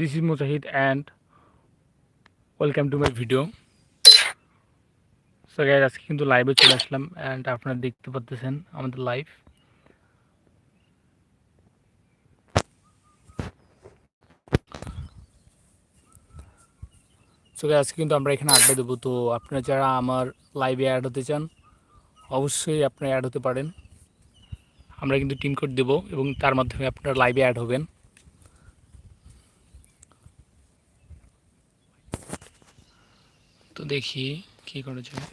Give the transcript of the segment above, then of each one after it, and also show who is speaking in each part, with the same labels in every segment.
Speaker 1: This is Mujahid and welcome to my video so guys আজকে কিন্তু লাইভে চলে আসলাম অ্যান্ড আপনারা দেখতে পাচ্ছেন আমাদের লাইভ সো আজকে কিন্তু আমরা এখানে আড্ডা দেবো। তো আপনারা যারা আমার লাইভে অ্যাড হতে চান, অবশ্যই আপনারা অ্যাড হতে পারেন। আমরা কিন্তু টিম কোড দেবো এবং তার মাধ্যমে আপনারা লাইভে অ্যাড হবেন। তো দেখি কি করা যায়।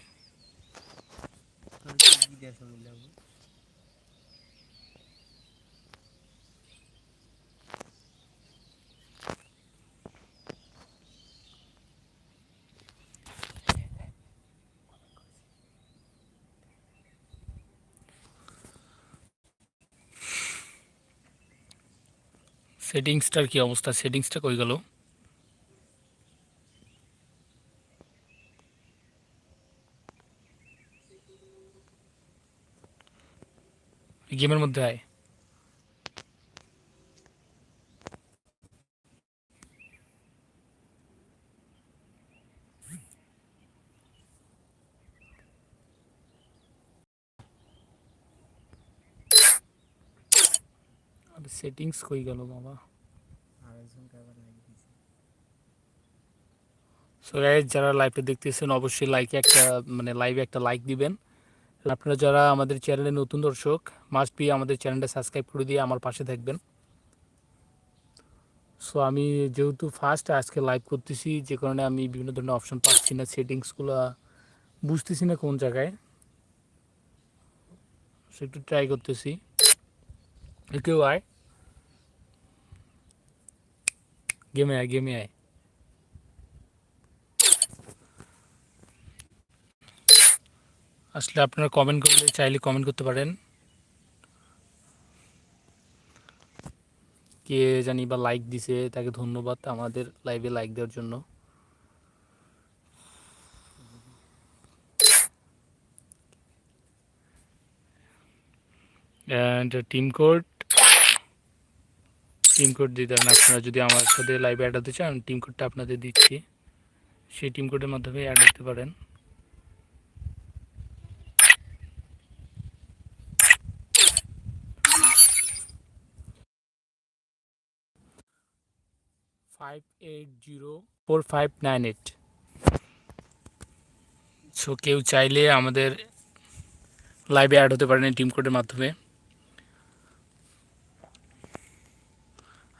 Speaker 1: সেটিংসটার কি অবস্থা? সেটিংসটা কই গেল? গেমের মধ্যে আয়। সেটিংস কই গেল বাবা? সো যারা লাইভে দেখতেছেন, অবশ্যই লাইকে একটা মানে লাইভে একটা লাইক দিবেন। আপনারা যারা আমাদের চ্যানেলে নতুন দর্শক মাস্ট বি আমাদের চ্যানেলটা সাবস্ক্রাইব করে দিয়ে আমার পাশে থাকবেন। সো আমি যেহেতু ফার্স্ট আজকে লাইভ করতেছি, যে কারণে আমি বিভিন্ন ধরনের অপশন পাচ্ছি না, সেটিংসগুলো বুঝতেছি না কোন জায়গায়। একটু ট্রাই করতেছি। কেউ আয় গেমে আয় গেমে আয় আসলে আপনারা কমেন্ট করলে চাইলে কমেন্ট করতে পারেন। কে জানি বা লাইক দিছে, তাকে ধন্যবাদ আমাদের লাইভে লাইক দেওয়ার জন্য। And team code team code দিতে পারেন আপনারা যদি আমার সাথে লাইভে অ্যাড হতে চান টিম কোডটা আপনাদের দিচ্ছি। সেই টিম কোডের মাধ্যমে অ্যাড হতে পারেন। Five eight zero four five nine eight so কেউ চাইলে আমাদের লাইভে অ্যাড হতে পারেন টিম কোডের মাধ্যমে।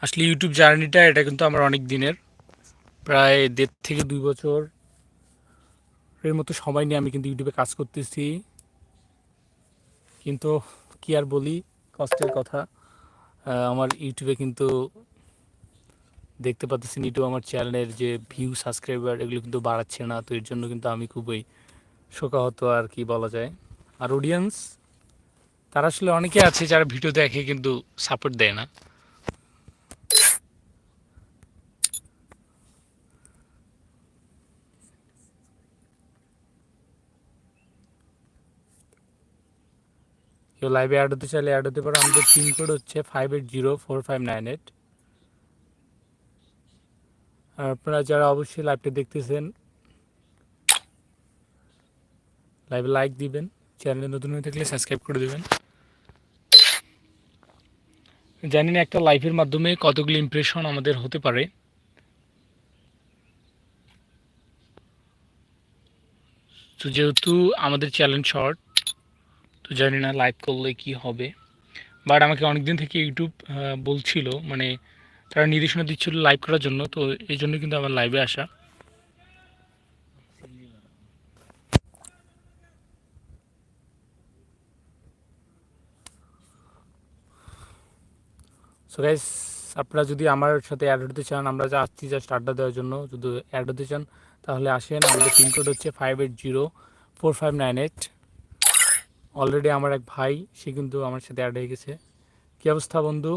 Speaker 1: আসলে ইউটিউব জার্নিটা এটা কিন্তু আমার অনেক দিনের। প্রায় দেড় থেকে দুই বছর এর মতো সময় নিয়ে আমি কিন্তু ইউটিউবে কাজ করতেছি। কিন্তু কি আর বলি, কষ্টের কথা। আমার ইউটিউবে কিন্তু দেখতে পাচ্ছেন ইউটিউব আমার চ্যানেলের যে ভিউ সাবস্ক্রাইবার এগুলো কিন্তু বাড়াচ্ছে না, তো এর জন্য কিন্তু আমি খুবই শোকাহত আর কি বলা যায়। আর অডিয়েন্স তারা আসলে অনেকে আছে যারা ভিডিও দেখে কিন্তু সাপোর্ট দেয় না। কেউ লাইভে অ্যাড হতে চাইলে অ্যাড হতে পারে। আমাদের পিন কোড হচ্ছে five eight zero four five nine eight আপনারা যারা অবশ্যই লাইভটা দেখতেছেন লাইভে লাইক দিবেন চ্যানেলে নতুন হয়ে থাকলে সাবস্ক্রাইব করে দেবেন। জানি না একটা লাইভের মাধ্যমে কতগুলো ইমপ্রেশন আমাদের হতে পারে। তো যেহেতু আমাদের চ্যালেঞ্জ শর্ট তো জানি না লাইভ করলে কি হবে। বাট আমাকে অনেকদিন থেকে ইউটিউব বলছিল মানে তারা নির্দেশনা দিচ্ছিল লাইভ করার জন্য, তো এই জন্য কিন্তু আমার লাইভে আসা। সো গাইস আপনারা যদি আমার সাথে অ্যাড হতে চান, আমরা যা আসছি জাস্ট আড্ডা দেওয়ার জন্য, যদি অ্যাড হতে চান, তাহলে আসেন। আমাদের পিন কোড হচ্ছে five eight zero four five nine eight already আমার এক ভাই, সে কিন্তু আমার সাথে অ্যাড হয়ে গেছে। কী অবস্থা বন্ধু?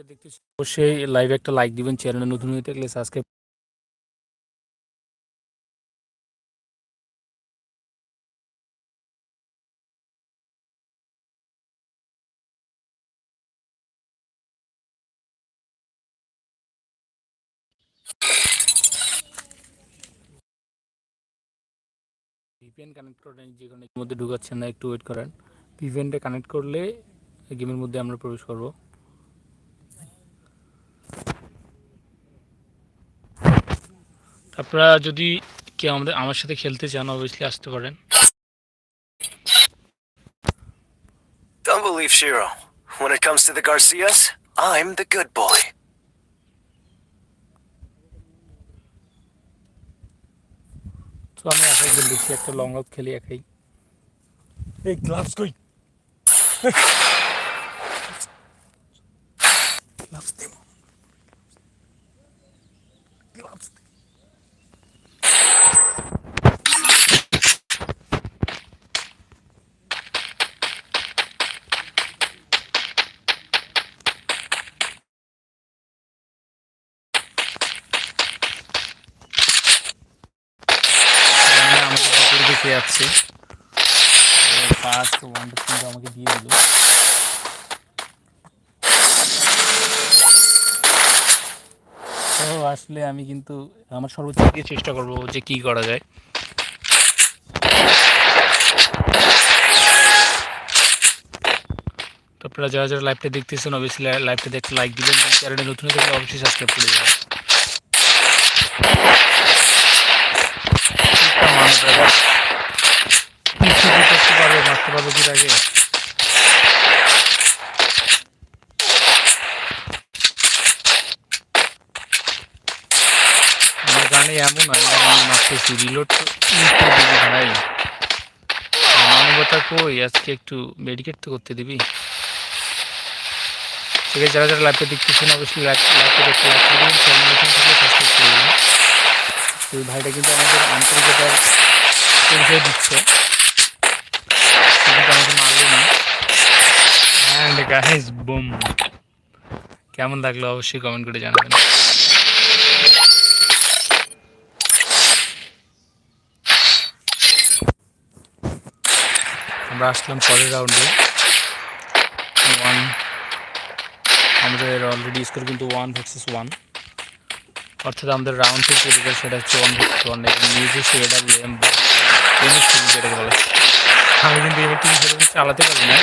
Speaker 1: লাইভটা দেখতে অবশ্যই লাইভে একটা লাইক দিবেন চ্যানেলে নতুন হয়ে থাকলে সাবস্ক্রাইব ভিপিএন কানেক্ট করেন যে কোনো মধ্যে ঢুকাচ্ছেন না, একটু ওয়েট করেন। ভিপিএনটা কানেক্ট করলে গেমের মধ্যে আমরা প্রবেশ করব। আপনারা যদি কেউ আমাদের আমার সাথে খেলতে চান অবভিয়াসলি আসতে পারেন
Speaker 2: Don't believe Shiro. When it comes to the Garcias, I'm the good boy.
Speaker 1: তো আমি একাই গেল দেখছি একটা লং আউট খেলি একাই এই গ্লাভস কই গ্লাভস দে গ্লাভস দে সামনে আমাকে দিকে যাচ্ছে ফার্স্ট ওয়ানটা কিন্তু আমাকে দিয়ে দিল। তো আসলে আমি কিন্তু আমার সর্বোচ্চ দিয়ে চেষ্টা করব যে কি করা যায়। তো আপনারা যারা যারা লাইভটা দেখতেছেন অবশ্যই লাইভটা দেখতে লাইক দিবেন চ্যানেলে নতুন থাকলে অবশ্যই সাবস্ক্রাইব করে দেবেন। কি করতে পারবে আগে এমন আজকে একটু মেডিকেট তো করতে দিবি। যারা যারা লাইভটা দেখতেছেন, অবশ্যই লাইভ ভাইটা কিন্তু আমাদের আন্তরিকতার পরিচয় দিচ্ছে সে কিন্তু আমাকে মারলো না অ্যান্ড গাইস বুম কেমন লাগল অবশ্যই কমেন্ট করে জানাবেন। আমরা আসলাম পরের রাউন্ডে ওয়ান আমাদের অলরেডি স্কোর কিন্তু ওয়ান ভার্সেস ওয়ান অর্থাৎ আমাদের রাউন্ড থেকে যেটা সেটা হচ্ছে ওয়ান ভার্সেস ওয়ান নিউজে সে ডাব্লিউ এম যেটাকে বলে আমি কিন্তু এমএস টিভি চালাতে পারি না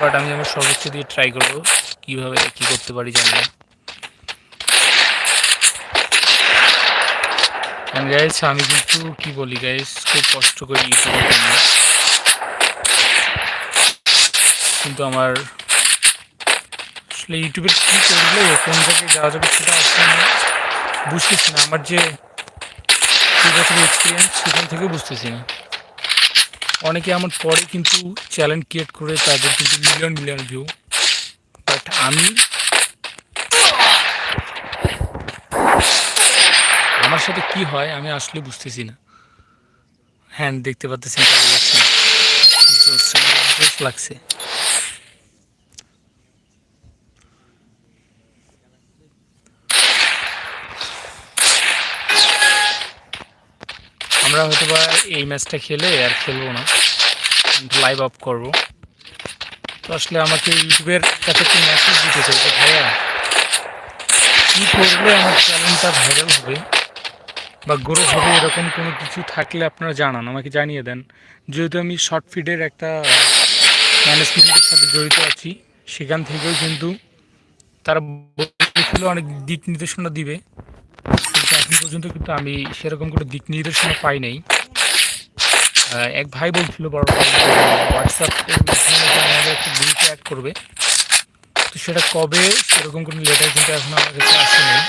Speaker 1: বাট আমি আমার সর্বোচ্চ দিয়ে ট্রাই করব কীভাবে কী করতে পারি জানি না। গাইস আমি কিন্তু কি বলি গাইস খুব কষ্ট করি ইউটিউবের জন্য। কিন্তু আমার আসলে ইউটিউবে কী করলে কোন জায়গায় যাওয়া যাবে সেটা আসলে আমি বুঝতেছি না। আমার যে দু বছরের এক্সপিরিয়েন্স সেখান থেকে বুঝতেছি না। অনেকে আমার পরে কিন্তু চ্যালেঞ্জ ক্রিয়েট করে তাদের কিন্তু মিলিয়ন মিলিয়ন ভিউ বাট আমি আমার সাথে কি হয় আমি আসলে বুঝতেছি না। হ্যাঁ দেখতে পাচ্ছেন লাগছে। আমরা হয়তো বা এই ম্যাচটা খেলে আর খেলব না। লাইভ আপ করব। তো আসলে আমাকে ইউটিউবের কাছে একটি মেসেজ দিতে চাই যে ভাইয়া, কী করলে আমার চ্যানেলটা ভাইরাল হবে? বা গ্রো হবে এরকম কোনো কিছু থাকলে আপনারা জানান, আমাকে জানিয়ে দেন। যেহেতু আমি শর্ট ফিডের একটা ম্যানেজমেন্টের সাথে জড়িত আছি, সেখান থেকেও কিন্তু তারা অনেক দিক নির্দেশনা দিবে। এখন পর্যন্ত কিন্তু আমি সেরকম কোনো দিক নির্দেশনা পাই নাই। এক ভাই বলছিল বড় হোয়াটসঅ্যাপের মাধ্যমে গ্রুপে অ্যাড করবে। তো সেটা কবে সেরকম কোনো লেটার কিন্তু এখন আমার কাছে আসে নাই।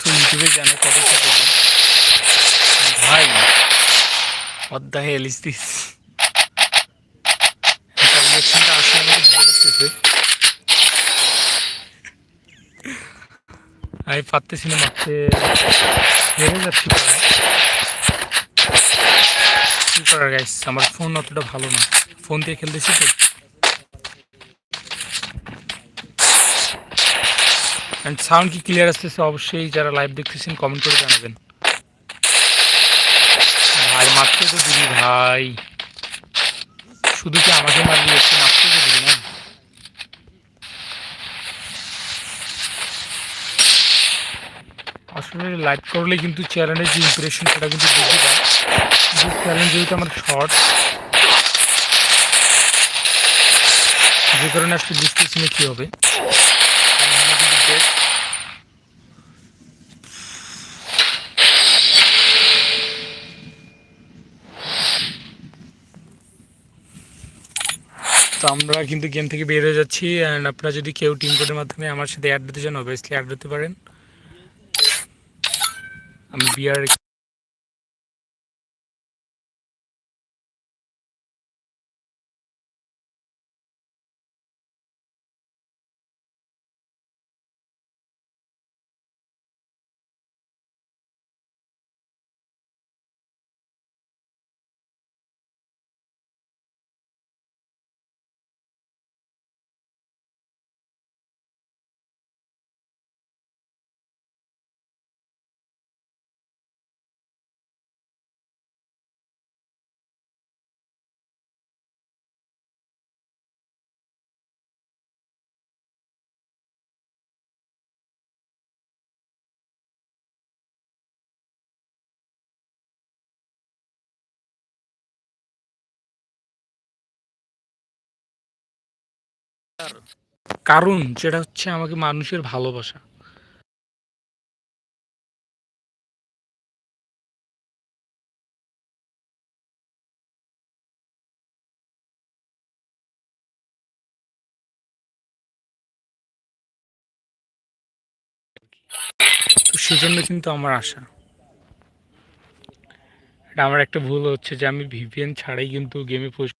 Speaker 1: তো ইউটিউবে জানে কবে ভাই hell is this এটা আসলে আমাকে ভালো লাগতেছে আমি পারতেছি না, মারতে হেরে যাচ্ছি কি করার গাইস আমার ফোন অতটা ভালো না। ফোন দিয়ে খেলতেছি তো। অ্যান্ড সাউন্ড কি ক্লিয়ার আসতেছে অবশ্যই যারা লাইভ দেখতেছেন কমেন্ট করে জানাবেন। ভাই, মারতে তো দিদি ভাই। শুধু কি আমাকে মারিয়েছে আসলে লাইভ করলে কিন্তু চ্যানেলের যে ইম্প্রেশন সেটা কিন্তু বৃদ্ধি পায়। কিন্তু চ্যানেল যেহেতু আমার শর্ট যে কারণে আসলে বুঝতেছি না কী হবে? তো আমরা কিন্তু গেম থেকে বের হয়ে যাচ্ছি অ্যান্ড আপনারা যদি কেউ টিম কোডের মাধ্যমে আমার সাথে অ্যাড দিতে চান অবভিয়াসলি অ্যাড দিতে পারেন। আমি বিয়ার কারণ যেটা হচ্ছে আমাকে মানুষের ভালোবাসা। সেজন্য কিন্তু আমার আশা। এটা আমার একটা ভুল হচ্ছে যে আমি ভিপিএন ছাড়াই কিন্তু গেমে পোস্ট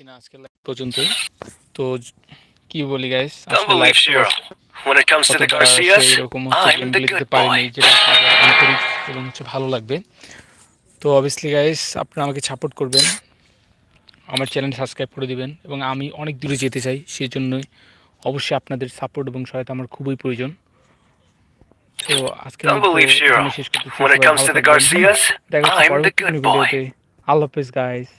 Speaker 1: কিনা আজকে লাইভ পর্যন্ত। তো কি বলি গাইস এরকম হচ্ছে পারিনি. যেটা আন্তরিক এবং হচ্ছে ভালো লাগবে। তো অবভিয়াসলি গাইস আপনারা আমাকে সাপোর্ট করবেন। আমার চ্যানেল সাবস্ক্রাইব করে দিবেন এবং আমি অনেক দূরে যেতে চাই সেই জন্যই অবশ্যই আপনাদের সাপোর্ট এবং সহায়তা আমার খুবই প্রয়োজন। তো আজকে শেষ করতেছি। দেখা
Speaker 2: boy.
Speaker 1: আল্লাহ হাফেজ গাইস